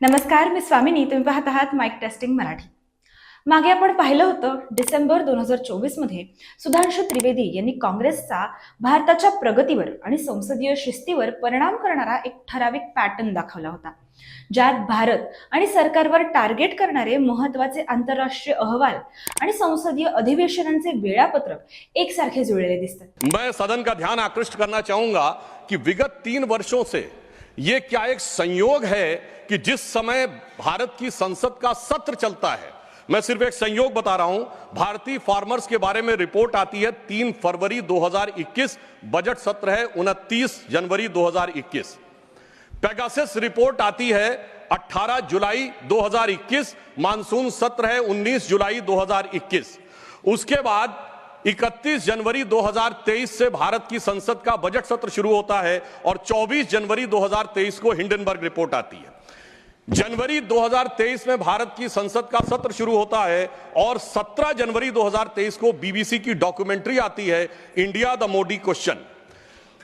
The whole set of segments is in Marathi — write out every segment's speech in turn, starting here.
नमस्कार मी स्वामिनी. तुम्ही पाहत आहात माईक टेस्टिंग मराठी. मागे आपण पाहिलं होतं डिसेंबर दोन हजार चोवीसमध्ये सुधांशु त्रिवेदी यांनी काँग्रेसचा भारताच्या प्रगतीवर आणि संसदीय शिस्तीवर परिणाम करणारा एक ठराविक पॅटर्न दाखवला होता. ज्यात भारत आणि सरकारवर टार्गेट करणारे महत्त्वाचे आंतरराष्ट्रीय अहवाल आणि संसदीय अधिवेशनांचे वेळापत्रक एकसारखे जुळलेले दिसतात. मैं सदन का ध्यान आकृष्ट करना चाहूंगा कि विगत तीन वर्षों से ये क्या एक संयोग है कि जिस समय भारत की संसद का सत्र चलता है? मैं सिर्फ़ एक संयोग बता रहा हूँ। भारतीय फार्मर्स के बारे में रिपोर्ट आती है, तीन फरवरी 2021 बजट सत्र है उनतीस जनवरी 2021 पेगासिस रिपोर्ट आती है 18 जुलाई 2021 मानसून सत्र है 19 जुलाई 2021 उसके बाद 31 जनवरी 2023 से भारत की संसद का बजट सत्र शुरू होता है और 24 जनवरी 2023 को हिंडनबर्ग रिपोर्ट आती है। जनवरी 2023 में भारत की संसद का सत्र शुरू होता है और 17 जनवरी 2023 को बीबीसी की डॉक्यूमेंट्री आती है, इंडिया द मोदी क्वेश्चन।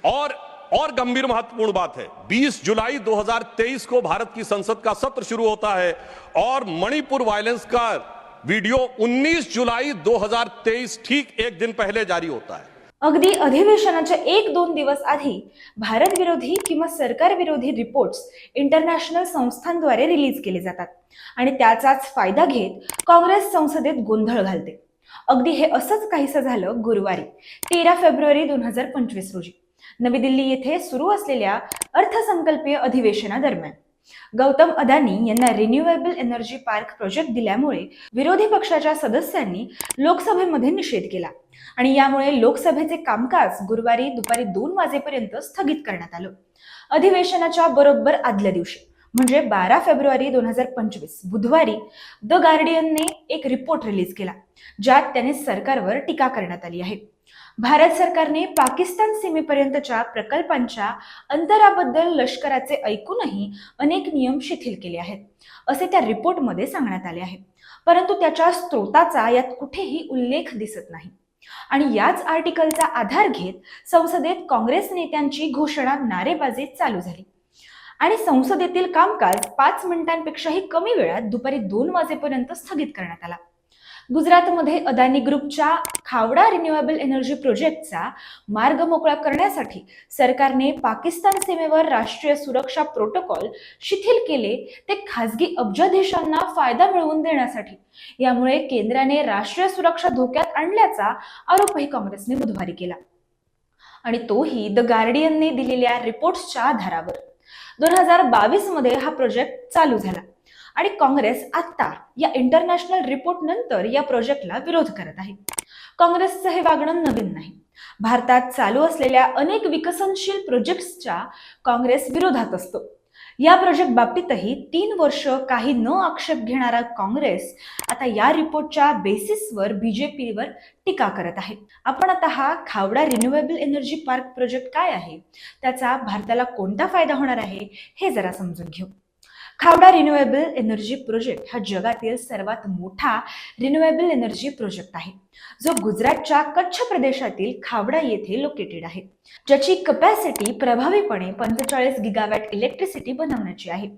और और गंभीर महत्वपूर्ण बात है 20 जुलाई 2023 को भारत की संसद का सत्र शुरू होता है और मणिपुर वायलेंस का वीडियो 19 जुलाई 2023 ठीक एक दिन पहले जारी होता है। अगदी अधिवेशनाच्या एक दोन दिवस आधी भारत विरोधी किंवा सरकार विरोधी रिपोर्ट्स इंटरनॅशनल संस्थांद्वारे रिलीज केले जातात आणि त्याचाच फायदा घेत काँग्रेस संसदेत गोंधळ घालते. अगदी हे असंच काहीसं झालं गुरुवारी तेरा फेब्रुवारी दोन हजार पंचवीस रोजी. नवी दिल्ली येथे सुरू असलेल्या अर्थसंकल्पीय अधिवेशनादरम्यान. गौतम अदानी यांना रिन्युएबल एनर्जी पार्क प्रोजेक्ट दिल्यामुळे विरोधी पक्षाच्या सदस्यांनी लोकसभेमध्ये निषेध केला. आणि यामुळे लोकसभेचे कामकाज गुरुवारी दुपारी दोन वाजेपर्यंत स्थगित करण्यात आलं. अधिवेशनाच्या बरोबर आदल्या दिवशी म्हणजे बारा फेब्रुवारी दोन हजार पंचवीस बुधवारी द गार्डियनने एक रिपोर्ट रिलीज केला ज्यात त्याने सरकारवर टीका करण्यात आली आहे. भारत सरकारने पाकिस्तान सीमेपर्यंतच्या प्रकल्पांच्या अंतराबद्दल लष्कराचे ऐकूनही अनेक नियम शिथिल केले आहेत असे त्या रिपोर्टमध्ये सांगण्यात आले आहे. परंतु त्याच्या स्रोताचा यात कुठेही उल्लेख दिसत नाही. आणि याच आर्टिकलचा आधार घेत संसदेत काँग्रेस नेत्यांची घोषणा नारेबाजी चालू झाली. आणि संसदेतील कामकाज पाच मिनिटांपेक्षाही कमी वेळात दुपारी दोन वाजेपर्यंत स्थगित करण्यात आला. गुजरातमध्ये अदानी ग्रुपच्या खावडा रिन्युएबल एनर्जी प्रोजेक्टचा मार्ग मोकळा करण्यासाठी सरकारने पाकिस्तान सीमेवर राष्ट्रीय सुरक्षा प्रोटोकॉल शिथिल केले. ते खासगी अब्जाधीशांना फायदा मिळवून देण्यासाठी. यामुळे केंद्राने राष्ट्रीय सुरक्षा धोक्यात आणल्याचा आरोपही काँग्रेसने बुधवारी केला. आणि तोही द गार्डियनने दिलेल्या रिपोर्ट्सच्या आधारावर. दोन हजार बावीसमध्ये हा प्रोजेक्ट चालू झाला. आणि काँग्रेस आता या इंटरनॅशनल रिपोर्ट नंतर या प्रोजेक्टला विरोध करत आहे. काँग्रेसचं हे वागणं नवीन नाही. भारतात चालू असलेल्या अनेक विकसनशील प्रोजेक्ट्सच्या काँग्रेस विरोधात असतो. या प्रोजेक्ट बाबतीतही तीन वर्ष काही न आक्षेप घेणारा काँग्रेस आता या रिपोर्टच्या बेसिसवर बीजेपीवर टीका करत आहे. आपण आता हा Khavda renewable energy park project काय आहे? त्याचा भारताला कोणता फायदा होणार आहे? हे जरा समजून घेऊ. खावडा रिन्युएबल एनर्जी प्रोजेक्ट हा जगातील सर्वात मोठा रिन्युएबल एनर्जी प्रोजेक्ट आहे. जो गुजरातच्या कच्छ प्रदेशातील खावडा येथे लोकेटेड आहे. ज्याची कपॅसिटी प्रभावीपणे पंचेचाळीस गिगावॅट इलेक्ट्रिसिटी बनवण्याची आहे.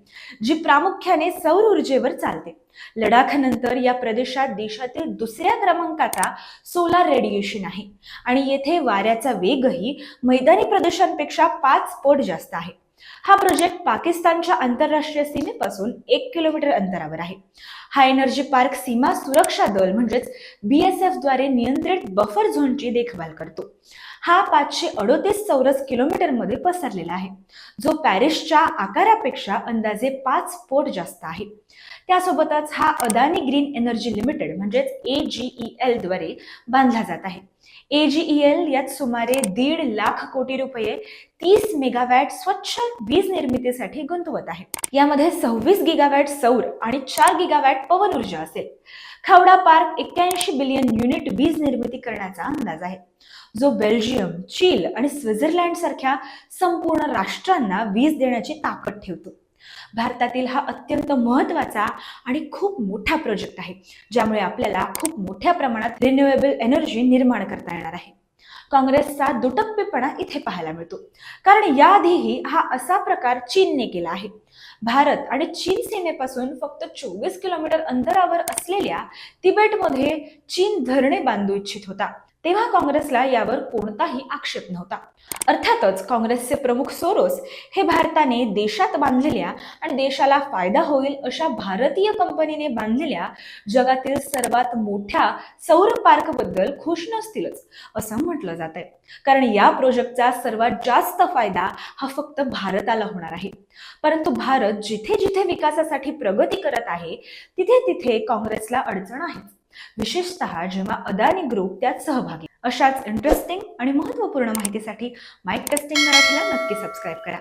जी प्रामुख्याने सौर ऊर्जेवर चालते. लडाखनंतर या प्रदेशात देशातील दुसऱ्या क्रमांकाचा सोलार रेडिएशन आहे. आणि येथे वाऱ्याचा वेगही मैदानी प्रदेशांपेक्षा पाच पट जास्त आहे. हा प्रोजेक्ट पाकिस्तानच्या आंतरराष्ट्रीय सीमेपासून एक किलोमीटर अंतरावर आहे. हा एनर्जी पार्क सीमा सुरक्षा दल म्हणजेच बी एस एफद्वारे नियंत्रित बफर झोनची देखभाल करतो. हा पाचशे अडोतीस चौरस किलोमीटरमध्ये पसरलेला आहे. जो पॅरिसच्या आकारापेक्षा अंदाजे पाच पोट जास्त आहे. त्यासोबतच हा अदानी ग्रीन एनर्जी लिमिटेड म्हणजेच ए जी एलद्वारे बांधला जात आहे. एजीईएल यात सुमारे दीड लाख कोटी रुपये तीस मेगावॅट स्वच्छ वीज निर्मितीसाठी गुंतवत आहे. यामध्ये सव्वीस गिगावॅट सौर आणि चार गिगावॅट पवन ऊर्जा असेल. खावडा पार्क एक्क्याऐंशी बिलियन युनिट वीज निर्मिती करण्याचा अंदाज आहे. जो बेल्जियम चील आणि स्वित्झर्लंड सारख्या संपूर्ण राष्ट्रांना वीज देण्याची ताकद ठेवतो. भारतातील हा अत्यंत महत्त्वाचा आणि खूप मोठा प्रोजेक्ट आहे ज्यामुळे आपल्याला खूप मोठ्या प्रमाणात रिन्युएबल एनर्जी निर्माण करता येणार आहे. काँग्रेसचा दुटप्पीपणा इथे पाहायला मिळतो. कारण याआधीही हा असा प्रकार चीनने केला आहे. भारत आणि चीन सीमेपासून फक्त चोवीस किलोमीटर अंतरावर असलेल्या तिबेटमध्ये चीन धरणे बांधू इच्छित होता. तेव्हा काँग्रेसला यावर कोणताही आक्षेप नव्हता. अर्थातच काँग्रेसचे प्रमुख सोरोस हे भारताने देशात बांधलेल्या आणि देशाला फायदा होईल अशा भारतीय कंपनीने बांधलेल्या जगातील सर्वात मोठ्या सौर पार्कबद्दल खुश नसतीलच असं म्हटलं जात आहे कारण या प्रोजेक्टचा सर्वात जास्त फायदा हा फक्त भारताला होणार आहे. परंतु भारत जिथे जिथे विकासासाठी प्रगती करत आहे तिथे तिथे काँग्रेसला अडचण आहे विशेषत जेव्हा अदानी ग्रुप त्यात सहभागी अशाच इंटरेस्टिंग आणि महत्त्वपूर्ण माहितीसाठी माईक टेस्टिंग मराठीला नक्की सबस्क्राईब करा.